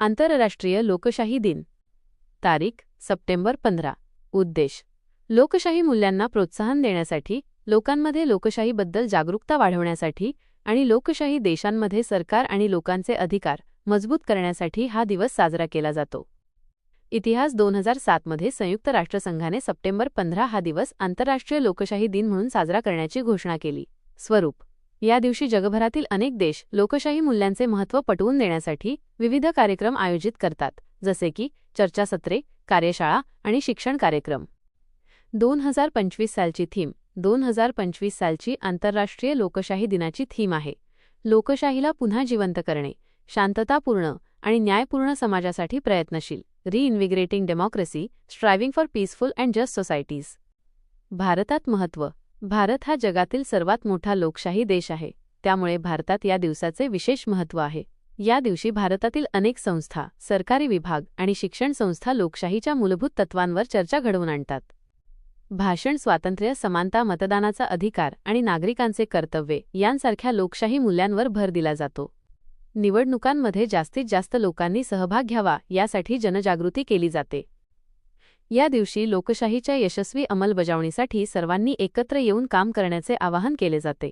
आंतरराष्ट्रीय लोकशाही दिन. तारीख सप्टेंबर पंधरा. उद्देश लोकशाही मूल्यांना प्रोत्साहन देण्यासाठी लोकांमध्ये लोकशाहीबद्दल जागरूकता वाढवण्यासाठी आणि लोकशाही देशांमध्ये सरकार आणि लोकांचे अधिकार मजबूत करण्यासाठी हा दिवस साजरा केला जातो. इतिहास दोन हजार सातमध्ये संयुक्त राष्ट्रसंघाने सप्टेंबर पंधरा हा दिवस आंतरराष्ट्रीय लोकशाही दिन म्हणून साजरा करण्याची घोषणा केली. स्वरूप या दिवशी जगभरातील अनेक देश लोकशाही मूल्यांचे महत्त्व पटवून देण्यासाठी विविध कार्यक्रम आयोजित करतात जसे की चर्चासत्रे कार्यशाळा आणि शिक्षण कार्यक्रम. दोन हजार पंचवीस सालची थीम दोन हजार पंचवीस सालची आंतरराष्ट्रीय लोकशाही दिनाची थीम आहे. लोकशाहीला पुन्हा जिवंत करणे शांततापूर्ण आणि न्यायपूर्ण समाजासाठी प्रयत्नशील reinvigorating democracy striving for peaceful and just societies भारतात महत्त्व भारत हा जगातील सर्वात मोठा लोकशाही देश आहे. त्यामुळे भारतात या दिवसाचे विशेष महत्त्व आहे. या दिवशी भारतातील अनेक संस्था सरकारी विभाग आणि शिक्षण संस्था लोकशाहीच्या मूलभूत तत्वांवर चर्चा घडवून आणतात. भाषण स्वातंत्र्य समानता मतदानाचा अधिकार आणि नागरिकांचे कर्तव्ये यांसारख्या लोकशाही मूल्यांवर भर दिला जातो. निवडणुकांमध्ये जास्तीत जास्त लोकांनी सहभाग घ्यावा यासाठी जनजागृती केली जाते. या दिवशी लोकशाहीच्या यशस्वी अंमलबजावणीसाठी सर्वांनी एकत्र येऊन काम करण्याचे आवाहन केले जाते.